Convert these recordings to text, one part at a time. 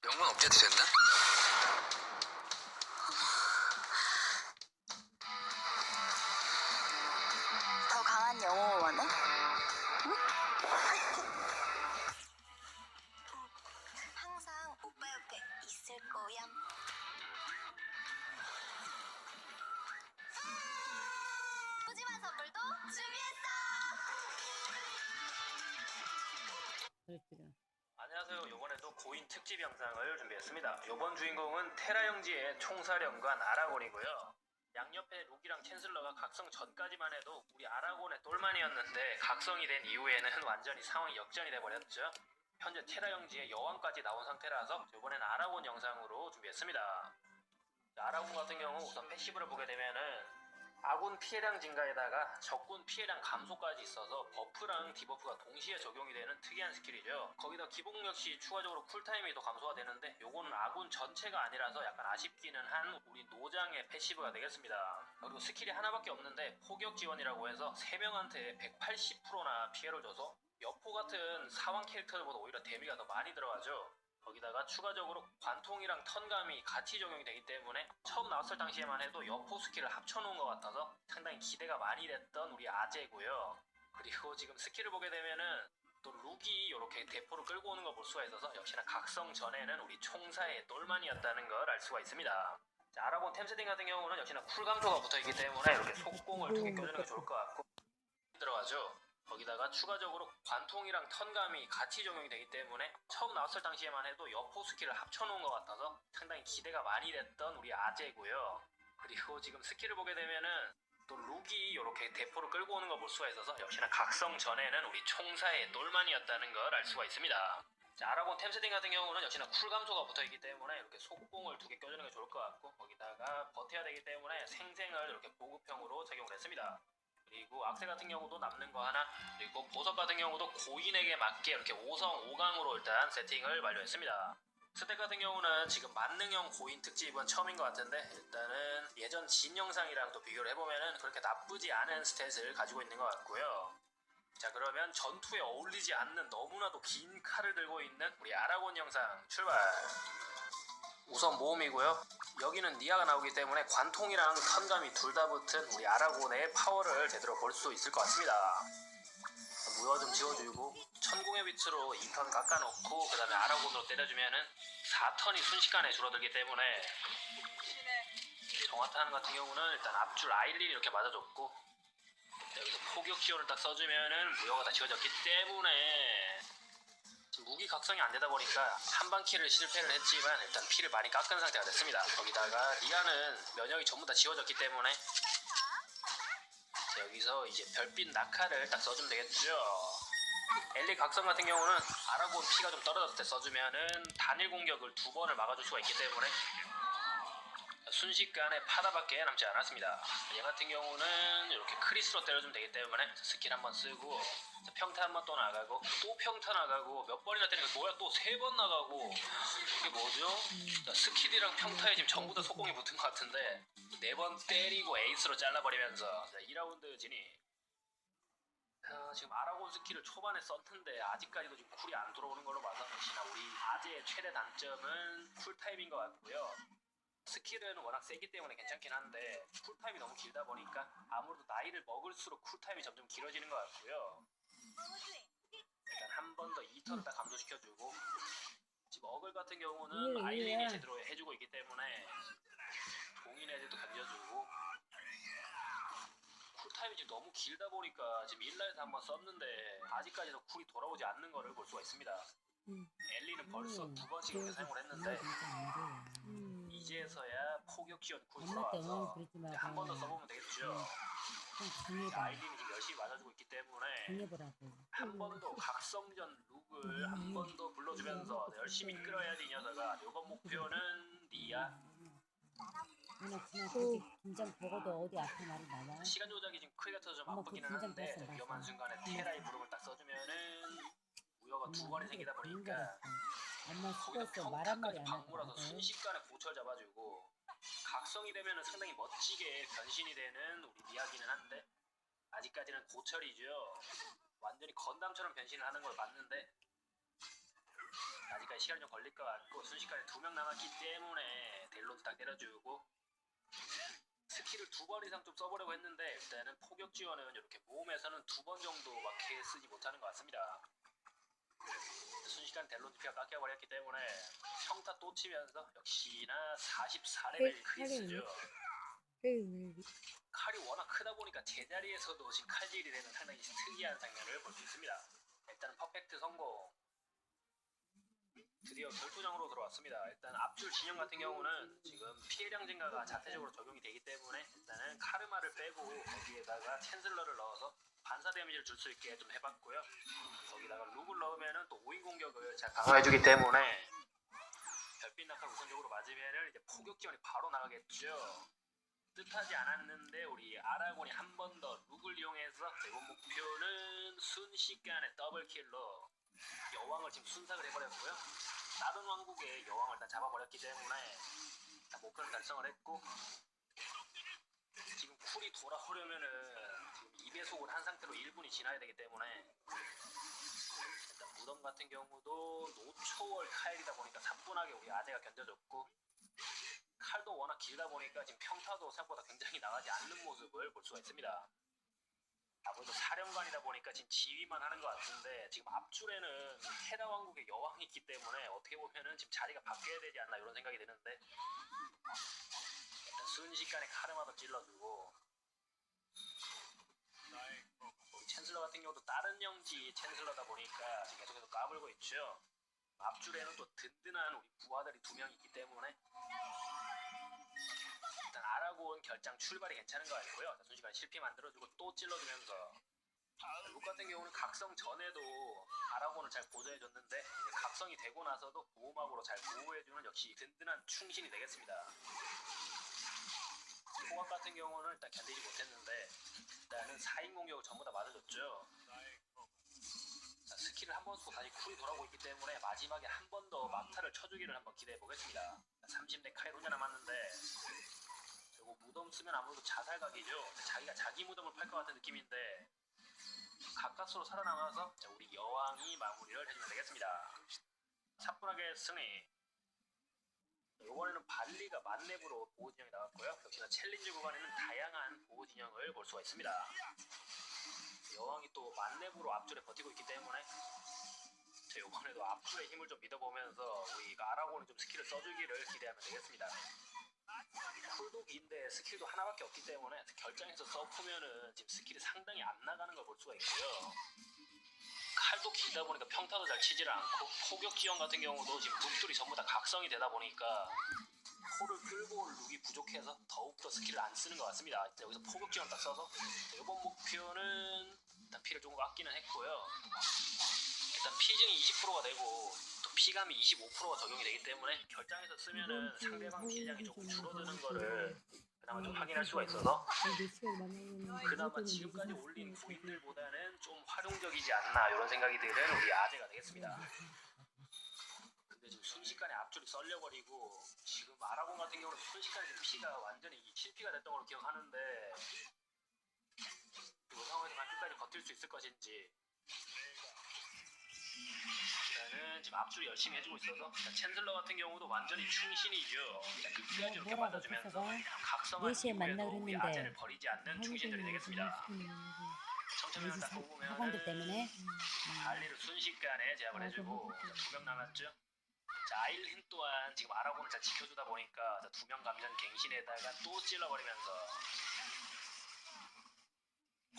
명분 업데이트 됐나? 더 강한 영웅을 원해? 항상 오빠 옆에 있을 거야. 푸짐한 선물도 준비했어. 줄은. 안녕하세요. 이번에도 고인 특집 영상을 준비했습니다. 이번 주인공은 테라 형제의 총사령관 아라곤이고요. 양옆에 룩이랑 캔슬러가 각성 전까지만 해도 우리 아라곤의 똘만이었는데 각성이 된 이후에는 완전히 상황이 역전이 돼버렸죠. 현재 테라 형제의 여왕까지 나온 상태라서 이번엔 아라곤 영상으로 준비했습니다. 자, 아라곤 같은 경우 우선 패시브를 보게 되면은 아군 피해량 증가에다가 적군 피해량 감소까지 있어서 버프랑 디버프가 동시에 적용이 되는 특이한 스킬이죠. 거기다 기본 역시 추가적으로 쿨타임이 더 감소가 되는데 요거는 아군 전체가 아니라서 약간 아쉽기는 한 우리 노장의 패시브가 되겠습니다. 그리고 스킬이 하나밖에 없는데 포격 지원이라고 해서 3명한테 180%나 피해를 줘서 여포 같은 사왕 캐릭터들보다 오히려 데미가 더 많이 들어가죠. 거기다가 추가적으로 관통이랑 턴감이 같이 적용이 되기 때문에 처음 나왔을 당시에만 해도 여포 스킬을 합쳐놓은 것 같아서 상당히 기대가 많이 됐던 우리 아재고요. 그리고 지금 스킬을 보게 되면은 또 룩이 이렇게 대포를 끌고 오는 걸 볼 수가 있어서 역시나 각성 전에는 우리 총사의 똘만이었다는 걸 알 수가 있습니다. 자, 아라곤 템 세팅 같은 경우는 역시나 쿨감도가 붙어있기 때문에 이렇게 속공을 두 개 껴주는 게 좋을 것 같고 들어가죠. 거기다가 추가적으로 관통이랑 턴감이 같이 적용이 되기 때문에 처음 나왔을 당시에만 해도 여포 스킬을 합쳐놓은 것 같아서 상당히 기대가 많이 됐던 우리 아재고요. 그리고 지금 스킬을 보게 되면은 또 룩이 이렇게 대포를 끌고 오는 걸 볼 수가 있어서 역시나 각성 전에는 우리 총사의 똘만이었다는 걸 알 수가 있습니다. 자, 아라곤 템 세팅 같은 경우는 역시나 쿨 감소가 붙어 있기 때문에 이렇게 속공을 두 개 껴주는 게 좋을 것 같고 거기다가 버텨야 되기 때문에 생생을 이렇게 보급형으로 적용을 했습니다. 그리고 악세 같은 경우도 남는 거 하나 그리고 보석 같은 경우도 고인에게 맞게 이렇게 5성 5강으로 일단 세팅을 완료했습니다. 스택 같은 경우는 지금 만능형 고인 특집은 처음인 것 같은데 일단은 예전 진 영상이랑 또 비교를 해보면은 그렇게 나쁘지 않은 스탯을 가지고 있는 것 같고요. 자 그러면 전투에 어울리지 않는 너무나도 긴 칼을 들고 있는 우리 아라곤 영상 출발 우선 모험이고요. 여기는 니아가 나오기 때문에 관통이랑 턴감이 둘 다 붙은 우리 아라곤의 파워를 제대로 볼 수 있을 것 같습니다. 무효 좀 지워주고 천공의 빛으로 2턴 깎아놓고 그 다음에 아라곤으로 때려주면은 4턴이 순식간에 줄어들기 때문에 정화탄 같은 경우는 일단 앞줄 아일린 이렇게 맞아줬고 여기서 포격 지원을 딱 써주면은 무효가 다 지워졌기 때문에 무기 각성이 안 되다 보니까 한방 킬을 실패를 했지만 일단 피를 많이 깎은 상태가 됐습니다. 거기다가 리아는 면역이 전부 다 지워졌기 때문에 자, 여기서 이제 별빛 낙하를 딱 써주면 되겠죠. 엘리 각성 같은 경우는 아라곤 피가 좀 떨어졌을 때 써주면은 단일 공격을 두 번을 막아줄 수가 있기 때문에 순식간에 파다밖에 남지 않았습니다. 얘 같은 경우는 이렇게 크리스로 때려주면 되기 때문에 스킬 한번 쓰고 자, 평타 한번 또 나가고 또 평타 나가고 몇 번이나 때리는 거 뭐야 또 세 번 나가고 이게 뭐죠? 자, 스킬이랑 평타에 지금 전부 다 속공이 붙은 것 같은데 네 번 때리고 에이스로 잘라버리면서 자, 2라운드 진입 아, 지금 아라곤 스킬을 초반에 썼는데 아직까지도 지금 쿨이 안 들어오는 걸로 봐서 역시나 우리 아재의 최대 단점은 쿨타임인 것 같고요. 스킬은 워낙 세기 때문에 괜찮긴 한데 쿨타임이 너무 길다 보니까 아무래도 나이를 먹을수록 쿨타임이 점점 길어지는 것 같고요. 일단 한 번 더 2턴 딱 감소시켜주고 지금 어글 같은 경우는 이해해, 아일린이 이해해. 제대로 해주고 있기 때문에 애들도 견뎌주고 쿨타임이 지금 너무 길다 보니까 지금 일라에서 한번 썼는데 아직까지도 쿨이 돌아오지 않는 거를 볼 수가 있습니다. 음. 엘리는 벌써 음, 두 번씩 사용을 정말 했는데. 음. 이제서야 포격 지원 쿨 엄마 때문에 들어와서 그러지 한번 더 써보면 되겠죠. 음. 좀 자, 중해봐. 아이린이 지금 열심히 맞아주고 있기 때문에 중해보라고. 한 번 더 각성전 룩을 한 번 더 불러주면서 열심히 끌어야 돼이 녀석아. 이번 목표는 니야. 누나 그냥 그렇게 긴장 보고도 어디 앞에 말이 나와? 시간 조작이 지금 크게 터서 좀 아프기는 한데 위험한. 순간에 테라의 부름을 딱 써주면은 무효가 두 엄마 번이 생기다 보니까 거였어. 엄마 거기다 수고했어. 말 한마디 평타까지 안 방물어서 하고. 순식간에 고철 잡아주고 각성이 되면은 상당히 멋지게 변신이 되는 우리 이야기는 한데 아직까지는 고철이죠. 완전히 건담처럼 변신을 하는 걸 봤는데 아직까지 시간이 좀 걸릴 것 같고 순식간에 두 명 남았기 때문에 델론도 딱 때려주고 스킬을 두 번 이상 좀 써보려고 했는데 일단은 포격 지원은 이렇게 모험에서는 두 번 정도밖에 쓰지 못하는 것 같습니다. 순식간 델론 피가 깎여버렸기 때문에 평타 또 치면서 역시나 44레벨 네, 크리스죠. 칼이 워낙 크다 보니까 제자리에서도 지금 칼질이 되는 상당히 특이한 장면을 볼 수 있습니다. 일단 퍼펙트 성공. 드디어 결투장으로 들어왔습니다. 일단 앞줄 진영 같은 경우는 지금 피해량 증가가 자체적으로 적용이 되기 때문에 일단은 카르마를 빼고 거기에다가 챈슬러를 넣어서 반사 데미지를 줄 수 있게 좀 해봤고요. 거기다가 룩을 넣으면은 또 5인 공격을 잘 강화해주기 때문에 별빛 낙하 우선적으로 맞으면은 이제 포격 지원이 바로 나가겠죠. 뜻하지 않았는데 우리 아라곤이 한 번 더 룩을 이용해서 이번 목표는 순식간에 더블킬로 여왕을 지금 순삭을 해버렸고요. 다른 왕국의 여왕을 일단 잡아버렸기 때문에 목표를 달성을 했고 지금 쿨이 돌아오려면은 2배속을 한 상태로 1분이 지나야 되기 때문에 일단 무덤 같은 경우도 노초월 카일이다 보니까 사뿐하게 우리 아재가 견뎌줬고 칼도 워낙 길다 보니까 지금 평타도 생각보다 굉장히 나가지 않는 모습을 볼 수가 있습니다. 아무래도 사령관이다 보니까 지금 지휘만 하는 것 같은데 지금 앞줄에는 테라 왕국의 여왕이 있기 때문에 어떻게 보면은 지금 자리가 바뀌어야 되지 않나 이런 생각이 드는데 순식간에 카르마도 찔러주고 챈슬러 같은 경우도 다른 영지 챈슬러다 보니까 계속해서 까불고 있죠. 앞줄에는 또 든든한 우리 부하들이 두 명 있기 때문에 일단 아라곤 결장 출발이 괜찮은 것 같고요. 자, 순식간에 실패 만들어주고 또 찔러주면서 룩 같은 경우는 각성 전에도 아라곤을 잘 보조해줬는데 각성이 되고 나서도 보호막으로 잘 보호해주는 역시 든든한 충신이 되겠습니다. 포각 같은 경우는 일단 견디지 못했는데 일단은 4인 공격을 전부 다 맞아줬죠. 자, 스킬을 한 번 쓰고 다시 쿨이 돌아오고 있기 때문에 마지막에 한 번 더 막타를 쳐주기를 한번 기대해 보겠습니다. 30대 카일 혼자 남았는데 그리고 무덤 쓰면 아무래도 자살각이죠. 자기가 자기 무덤을 팔 것 같은 느낌인데 가까스로 살아남아서 자, 우리 여왕이 마무리를 해주면 되겠습니다. 차분하게 승리. 이번에는 발리가 만렙으로 보호 진영이 나왔고요. 역시나 챌린지 구간에는 다양한 보호 진영을 볼 수가 있습니다. 여왕이 또 만렙으로 앞줄에 버티고 있기 때문에 자, 이번에도 앞줄의 힘을 좀 믿어보면서 우리가 아라곤이 좀 스킬을 써주기를 기대하면 되겠습니다. 쿨도 긴데 스킬도 하나밖에 없기 때문에 결장에서 써보면은 지금 스킬이 상당히 안 나가는 걸 볼 수가 있고요. 칼도 길다 보니까 평타도 잘 치지를 않고 포격 지원 같은 경우도 지금 룩들이 전부 다 각성이 되다 보니까 코를 끌고 올 룩이 부족해서 더욱더 스킬을 안 쓰는 것 같습니다. 여기서 포격 지원 딱 써서 이번 목표는 일단 피를 조금 아끼는 했고요. 일단 피증이 20%가 되고 또 피감이 25%가 적용이 되기 때문에 결장에서 쓰면은 상대방 딜량이 조금 줄어드는 거를 그나마 좀 확인할 수가 있어서. 그나마 지금까지 올린 부인들보다는 좀 활용적이지 않나 이런 생각이 드는 우리 아재가 되겠습니다. 근데 지금 순식간에 앞줄이 썰려버리고 지금 아라곤 같은 경우는 순식간에 피가 완전히 실피가 됐던 걸로 기억하는데 이 상황에서만 끝까지 버틸 수 있을 것인지 일단은 지금 앞줄이 열심히 해주고 있어서 자, 챈슬러 같은 경우도 완전히 충신이죠. 자, 끝까지 이렇게 뭐라고 맞아주면서 태서가 각성한 4시에 만나기로 이후에도 우리 했는데 아재를 버리지 않는 충신들이 되겠습니다. 여기 딱 사- 뽑으면 학원들 때문에 발리를 순식간에 제압을 해주고 두 명 남았죠. 자 아일린 또한 지금 아라곤을 잘 지켜주다 보니까 두 명 감전 갱신에다가 또 찔러버리면서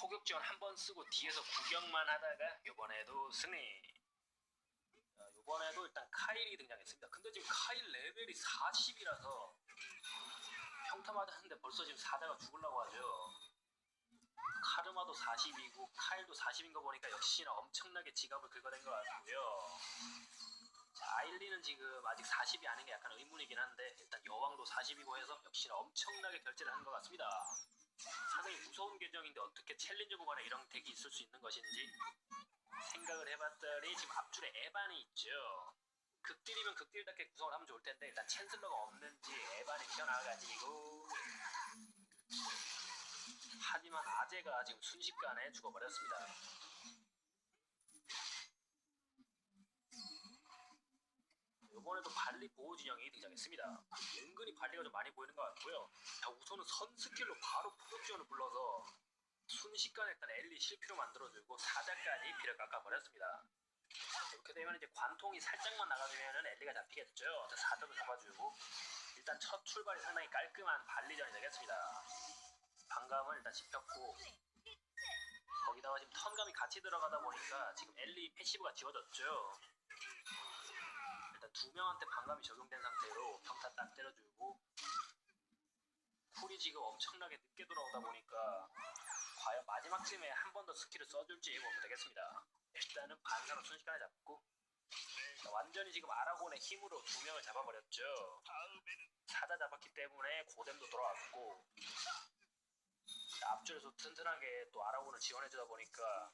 포격 지원 한 번 쓰고 뒤에서 구경만 하다가 이번에도 승리. 자, 이번에도 일단 카일이 등장했습니다. 근데 지금 카일 레벨이 40이라서 평타 맞았는데 벌써 지금 사자가 죽으려고 하죠. 카르마도 40이고 카일도 40인 거 보니까 역시나 엄청나게 지갑을 긁어댄 것 같고요. 자, 아일리는 지금 아직 40이 아닌 게 약간 의문이긴 한데 일단 여왕도 40이고 해서 역시나 엄청나게 결제를 한것 같습니다. 상당히 무서운 계정인데 어떻게 챌린저 구간에 이런 덱이 있을 수 있는 것인지 생각을 해봤더니 지금 앞줄에 에반이 있죠. 극딜이면 극딜답게 구성을 하면 좋을 텐데 일단 챈슬러가 없는지 에반이 튀어나와가지고 하지만 아재가 지금 순식간에 죽어버렸습니다. 발리 보호 진영이 등장했습니다. 은근히 발리가 좀 많이 보이는 것 같고요. 자, 우선은 선 스킬로 바로 포격 지원을 불러서 순식간에 일단 엘리 실피로 만들어주고 사자까지 피를 깎아버렸습니다. 이렇게 되면 이제 관통이 살짝만 나가주면은 엘리가 잡히겠죠. 자, 사자도 잡아주고 일단 첫 출발이 상당히 깔끔한 발리전이 되겠습니다. 반감은 일단 씹혔고 거기다가 지금 턴감이 같이 들어가다 보니까 지금 엘리 패시브가 지워졌죠. 두 명한테 반감이 적용된 상태로 평타 딱 때려주고 쿨이 지금 엄청나게 늦게 돌아오다 보니까 과연 마지막쯤에 한 번 더 스킬을 써줄지 보면 되겠습니다. 일단은 반사로 순식간에 잡고 자, 완전히 지금 아라곤의 힘으로 두 명을 잡아버렸죠. 사자 잡았기 때문에 고뎀도 돌아왔고 자, 앞줄에서 튼튼하게 또 아라곤을 지원해주다 보니까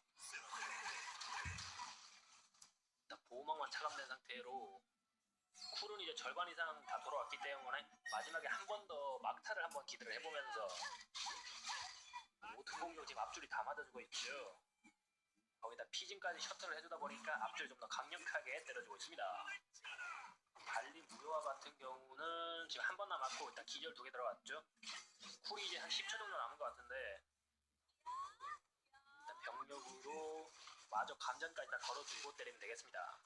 보호막만 차감된 상태로 쿨은 이제 절반 이상 다 돌아왔기 때문에 마지막에 한 번 더 막타를 한번 기대를 해보면서 오트 공격 지금 앞줄이 다 맞아주고 있죠. 거기다 피진까지 셔틀을 해주다 보니까 앞줄 좀 더 강력하게 때려주고 있습니다. 발리 무효화 같은 경우는 지금 한 번 남았고 일단 기절 두 개 들어갔죠. 쿨이 이제 한 10초 정도 남은 것 같은데 일단 병력으로 마저 감전까지 다 걸어주고 때리면 되겠습니다.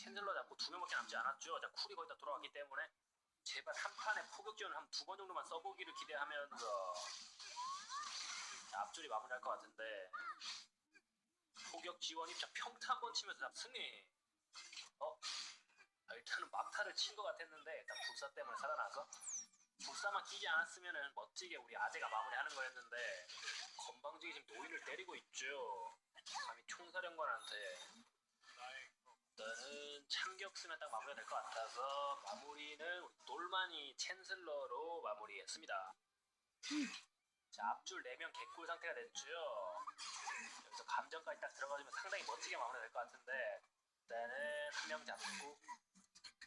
챈슬러 잡고 두 명밖에 남지 않았죠. 자 쿨이 거의 다 돌아왔기 때문에 제발 한 판에 포격 지원 한두 번 정도만 써보기를 기대하면서 자, 앞줄이 마무리할 것 같은데 포격 지원이 자 평타 한 번 치면서 자, 승리. 어? 아, 일단은 막타를 친 것 같았는데 일단 불사 때문에 살아나서 불사만 끼지 않았으면은 멋지게 우리 아재가 마무리하는 거였는데 건방지게 지금 노인을 때리고 있죠. 감히 총사령관한테 일단은 참격 쓰면 딱 마무리가 될 것 같아서 마무리는 놀만이 챈슬러로 마무리했습니다. 자 앞줄 4명 개꿀 상태가 됐죠. 여기서 감정까지 딱 들어가주면 상당히 멋지게 마무리가 될 것 같은데 일단은 한 명 잡고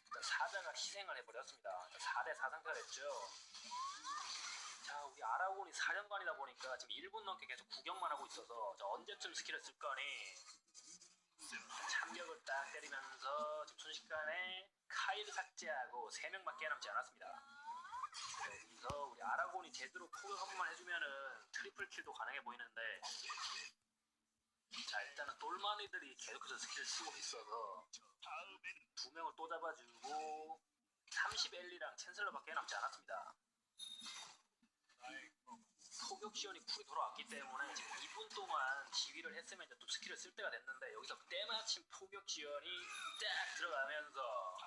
일단 사자가 희생을 해버렸습니다. 4대4 상태가 됐죠. 자 우리 아라곤이 사령관이다 보니까 지금 1분 넘게 계속 구경만 하고 있어서 자, 언제쯤 스킬을 쓸 거니 참격을 딱 때리면서 지금 순식간에 카이를 삭제하고 3명밖에 남지 않았습니다. 여기서 우리 아라곤이 제대로 포격 한 번만 해주면은 트리플 킬도 가능해 보이는데 자 일단은 똘마니들이 계속해서 스킬을 쓰고 있어서 두 명을 또 잡아주고 30엘리랑 챈슬러밖에 남지 않았습니다. 지원이 쿨이 돌아왔기 때문에 지금 2분 동안 지휘를 했으면 이제 또 스킬을 쓸 때가 됐는데 여기서 때마침 포격 지원이 딱 들어가면서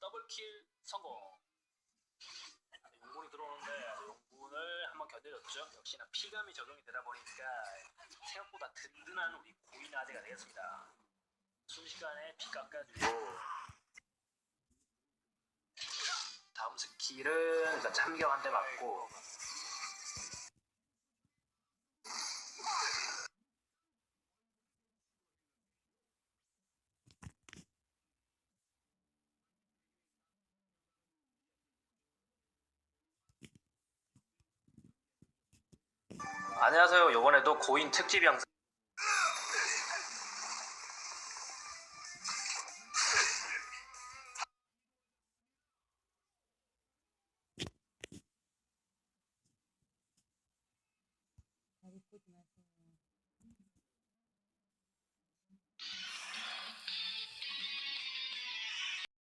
더블킬 성공. 용군이 들어오는데 용군을 한번 견뎌줬죠. 역시나 피감이 적용이 되다 보니까 생각보다 든든한 우리 고인 아재가 되겠습니다. 순식간에 피 깎아주고 다음 스킬은 일단 참격 한 대 맞고 안녕하세요. 이번에도 고인 특집 영상